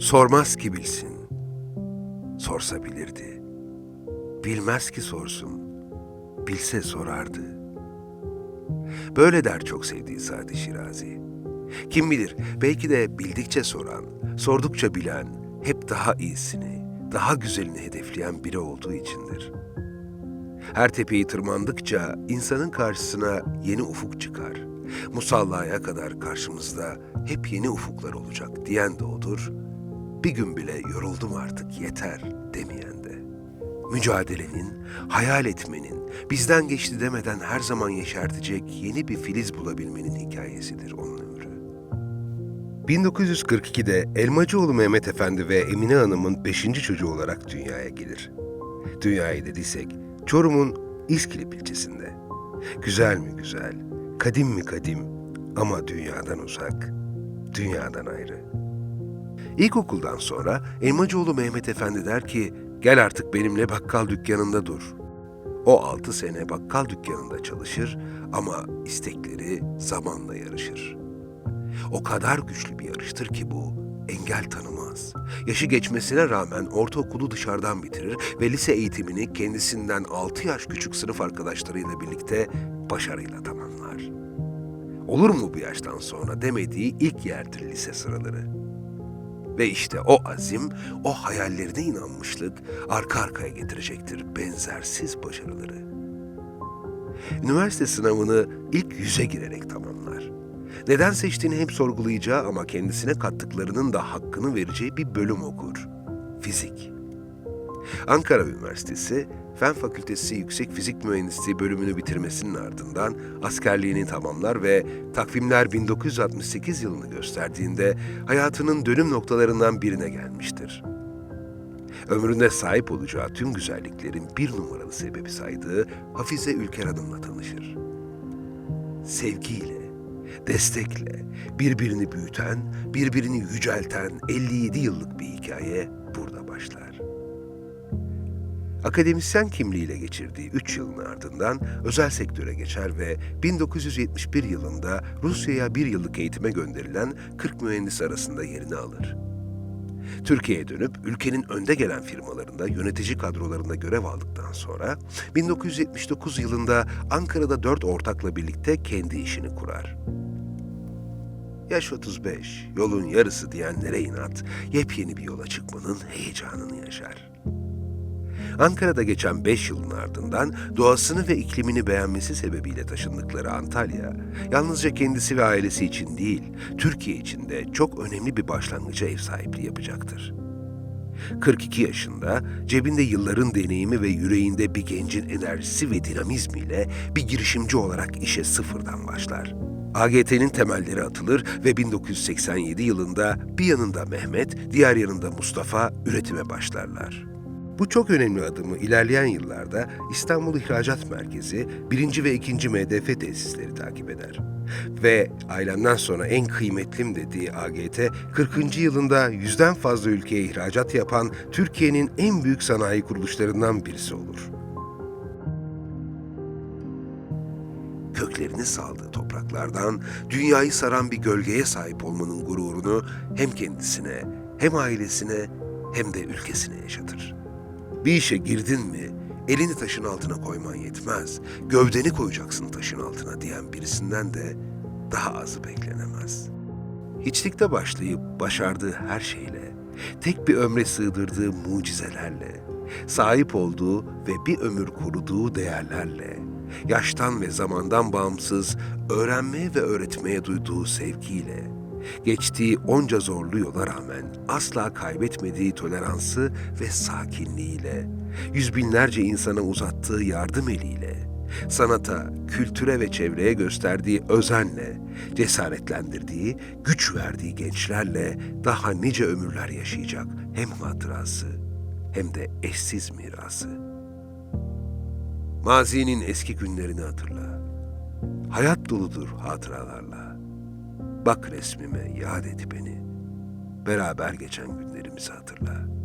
Sormaz ki bilsin, sorsa bilirdi. Bilmez ki sorsun, bilse sorardı. Böyle der çok sevdiği Sadi Şirazi. Kim bilir belki de bildikçe soran, sordukça bilen, hep daha iyisini, daha güzelini hedefleyen biri olduğu içindir. Her tepeyi tırmandıkça insanın karşısına yeni ufuk çıkar. Musallaya kadar karşımızda hep yeni ufuklar olacak diyen de odur. Bir gün bile yoruldum artık yeter demeyen de. Mücadelenin, hayal etmenin, bizden geçti demeden her zaman yeşertecek yeni bir filiz bulabilmenin hikayesidir onun ömrü. 1942'de Elmacıoğlu Mehmet Efendi ve Emine Hanım'ın beşinci çocuğu olarak dünyaya gelir. Dünyayı dediysek Çorum'un İskilip ilçesinde. Güzel mi güzel, kadim mi kadim ama dünyadan uzak, dünyadan ayrı. İlkokuldan sonra Elmacıoğlu Mehmet Efendi der ki, gel artık benimle bakkal dükkanında dur. O altı sene bakkal dükkanında çalışır ama istekleri zamanla yarışır. O kadar güçlü bir yarıştır ki bu, engel tanımaz. Yaşı geçmesine rağmen ortaokulu dışarıdan bitirir ve lise eğitimini kendisinden 6 yaş küçük sınıf arkadaşlarıyla birlikte başarıyla tamamlar. Olur mu bu yaştan sonra demediği ilk yerdir lise sıraları. Ve işte o azim, o hayallerine inanmışlık arka arkaya getirecektir benzersiz başarıları. Üniversite sınavını ilk yüze girerek tamamlar. Neden seçtiğini hep sorgulayacağı ama kendisine kattıklarının da hakkını vereceği bir bölüm okur. Fizik. Ankara Üniversitesi Fen Fakültesi Yüksek Fizik Mühendisliği bölümünü bitirmesinin ardından askerliğini tamamlar ve takvimler 1968 yılını gösterdiğinde hayatının dönüm noktalarından birine gelmiştir. Ömründe sahip olacağı tüm güzelliklerin bir numaralı sebebi saydığı Hafize Ülker Hanım'la tanışır. Sevgiyle, destekle, birbirini büyüten, birbirini yücelten 57 yıllık bir hikaye burada başlar. Akademisyen kimliğiyle geçirdiği 3 yılın ardından özel sektöre geçer ve 1971 yılında Rusya'ya bir yıllık eğitime gönderilen 40 mühendis arasında yerini alır. Türkiye'ye dönüp ülkenin önde gelen firmalarında yönetici kadrolarında görev aldıktan sonra 1979 yılında Ankara'da dört ortakla birlikte kendi işini kurar. Yaş 35, yolun yarısı diyenlere inat, yepyeni bir yola çıkmanın heyecanını yaşar. Ankara'da geçen 5 yılın ardından doğasını ve iklimini beğenmesi sebebiyle taşındıkları Antalya, yalnızca kendisi ve ailesi için değil, Türkiye için de çok önemli bir başlangıca ev sahipliği yapacaktır. 42 yaşında, cebinde yılların deneyimi ve yüreğinde bir gencin enerjisi ve dinamizmiyle bir girişimci olarak işe sıfırdan başlar. AGT'nin temelleri atılır ve 1987 yılında bir yanında Mehmet, diğer yanında Mustafa üretime başlarlar. Bu çok önemli adımı ilerleyen yıllarda İstanbul İhracat Merkezi 1. ve 2. MDF tesisleri takip eder. Ve ailemden sonra en kıymetlim dediği AGT, 40. yılında yüzden fazla ülkeye ihracat yapan Türkiye'nin en büyük sanayi kuruluşlarından birisi olur. köklerini saldığı topraklardan dünyayı saran bir gölgeye sahip olmanın gururunu hem kendisine, hem ailesine, hem de ülkesine yaşatır. Bir işe girdin mi, elini taşın altına koyman yetmez, gövdeni koyacaksın taşın altına diyen birisinden de daha azı beklenemez. Hiçlikte başlayıp başardığı her şeyle, tek bir ömre sığdırdığı mucizelerle, sahip olduğu ve bir ömür koruduğu değerlerle, yaştan ve zamandan bağımsız öğrenmeye ve öğretmeye duyduğu sevgiyle, geçtiği onca zorlu yola rağmen asla kaybetmediği toleransı ve sakinliğiyle, yüz binlerce insana uzattığı yardım eliyle, sanata, kültüre ve çevreye gösterdiği özenle, cesaretlendirdiği, güç verdiği gençlerle daha nice ömürler yaşayacak hem hatırası hem de eşsiz mirası. Mazinin eski günlerini hatırla. Hayat doludur hatıralarla. Bak resmime, yad et beni. Beraber geçen günlerimizi hatırla.''